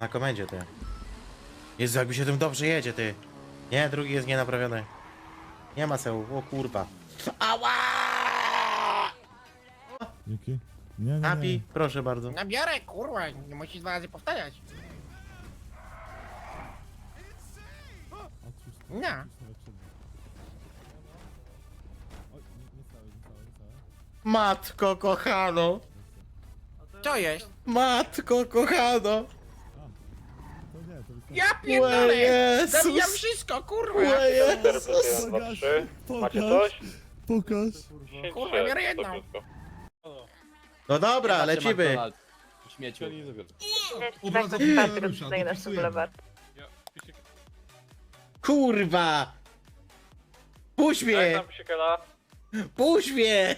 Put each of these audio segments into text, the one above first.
Na komendzie, ty. Jezu, jakby się tym dobrze jedzie, ty. Nie, drugi jest nienaprawiony. Nie ma seł, o kurwa. Ała! Dzięki. Nie, nie, nie. Happy, proszę bardzo. Nabiorę, kurwa, nie musisz dwa razy powtarzać. Nie. Oj, nie, nie nie nie. Matko kochano! Co jest? Matko kochano! To nie, to wystarczy. Ja O pierdolę! Jezus! Zabijam wszystko, kurwa! O Jezus! Pokaż, Macie pokaż, coś? pokaż. Kurwa, biorę jedną. No dobra, lecimy. Śmieciu. Kurwa! Puść mnie! Puść mnie!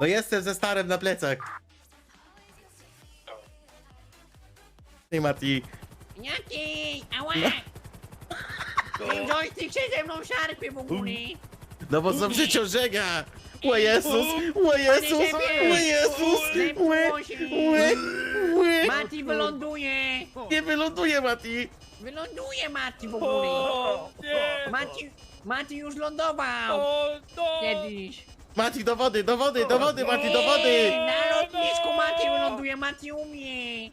No jestem ze starym na plecach. Ej Mati. Jaki? Ała! Ten joystick się ze mną szarpie w ogóle! No bo są przeciążenia! O Jezus! O Jezus! O Jezus! Ły! Ły! Ły! Mati wyląduje! Nie wyląduje Mati! Wyląduje Mati w ogóle! Mati, Mati już lądował! Kiedyś! Mati do wody, do wody, do wody Mati, do wody! Na lotnisku Mati wyląduje, Mati umie!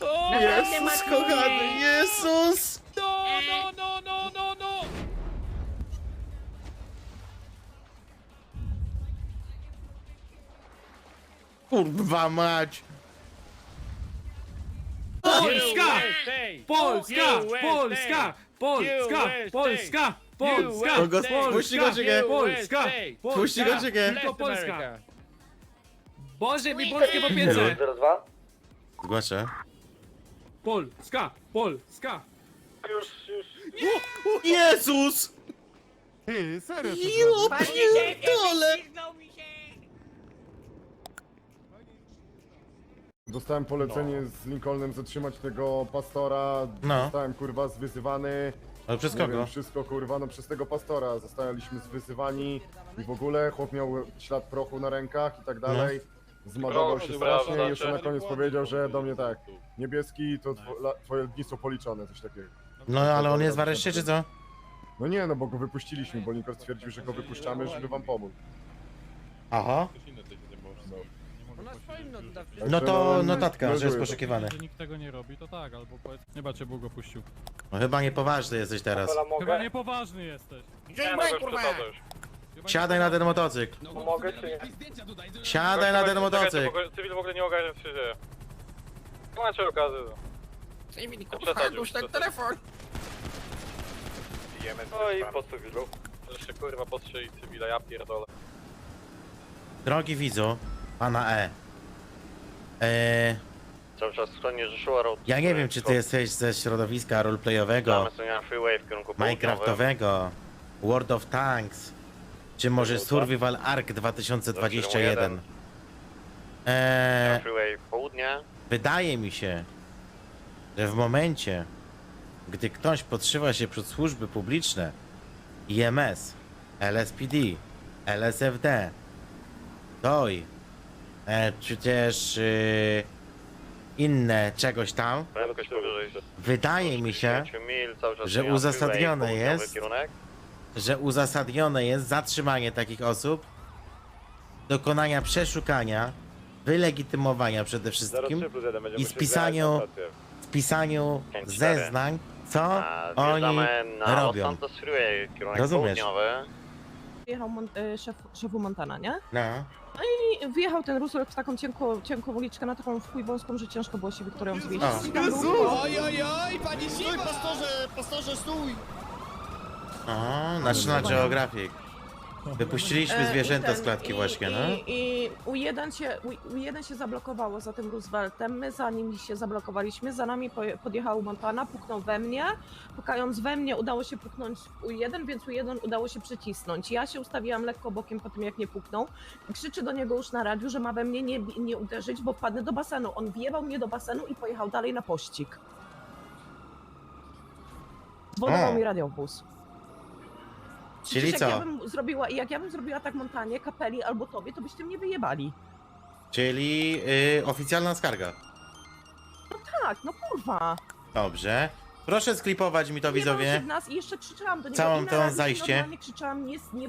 Naprawdę Jezus kochany! Jezus! No, no, no, no, no! Kurwa mać! Polska! Polska! Polska! Polska! Polska! Polska! Kogo- Puści go czekaj! Polska! Puści go! Tylko Polska! Boże mi polskie popiece! Zgłaszę. Polska! Polska! Już, już. Jezus! Ty, serio to Jo mi się! Dostałem polecenie z Lincolnem zatrzymać tego pastora. No. Zostałem kurwa zwyzywany. Ale przez Nie kogo? wiem, wszystko kurwa, no przez tego pastora. Zostaliśmy zwyzywani i w ogóle chłop miał ślad prochu na rękach i tak dalej. Zmagował się strasznie i jeszcze na koniec powiedział, że do mnie tak. Niebieski to two, la, twoje dni są policzone, coś takiego. No ale on jest w areszcie czy co? No nie, no bo go wypuściliśmy, bo Lincoln stwierdził, że go wypuszczamy, żeby wam pomóc. Aha. No swoim no. No to Także, notatka, że jest poszukiwany. Że nikt tego nie robi, to tak, albo powiedz... Chyba cię Bóg opuścił. No chyba niepoważny jesteś teraz. Chyba niepoważny jesteś. No już kurwa? Siadaj na ten motocykl. Pomogę czy nie? Siadaj na ten motocykl. Cywil w ogóle nie ogarnia co się dzieje. Nie macie okazji. no. Cywil, kurwa, już ten telefon! No i po cywilu. Jeszcze kurwa podstrzeli cywila, ja pierdolę. Drogi widzu, pana E. Eee, Cały czas stronie Rzeszowa Road. ja nie wiem, czy ty jesteś ze środowiska roleplayowego, freeway w kierunku minecraftowego, World of Tanks, czy może Survival Ark 2021. Eee, Freeway południe. wydaje mi się, że w momencie, gdy ktoś podszywa się przed służby publiczne, IMS, LSPD, LSFD, DOI, e, czy też e, inne czegoś tam, wydaje mi się, 10 mil, cały czas że uzasadnione jest-. Że uzasadnione jest zatrzymanie takich osób, dokonania przeszukania, wylegitymowania przede wszystkim, i spisaniu, cztery. zeznań, co A, oni robią. Rozumiesz? południowy. Jechał mon- e, szef, szefu Montana, nie? No. I wyjechał ten Russell w taką cienką, cienką uliczkę, na taką w chuj wąską, że ciężko było się Wiktorią zwieść. O. Był- Oj, oj, oj, pani Siwa! pastorze, pastorze, stój! O, National Geographic. Wypuściliśmy E, zwierzęta z klatki właśnie, no. I, i U1, się, U, U1 się zablokowało za tym Rooseveltem, my za nim się zablokowaliśmy, za nami poje- podjechał Montana, puknął we mnie, pukając we mnie udało się puknąć w U1, więc U1 udało się przycisnąć. Ja się ustawiłam lekko bokiem po tym jak nie puknął i krzyczy do niego już na radiu, że ma we mnie nie, bi- nie uderzyć, bo wpadnę do basenu. On wjebał mnie do basenu i pojechał dalej na pościg. Zwodował O. mi radiowóz. Czyli Przecież Jak ja co? bym zrobiła, jak ja bym zrobiła tak Montanie, kapeli albo tobie, to byście mnie wyjebali. Czyli y, oficjalna skarga. Tak, no kurwa. Dobrze. Proszę sklipować mi to się widzowie. nas i jeszcze krzyczałam do niego. Całą razy zajście. Normalnie krzyczałam, nie, nie,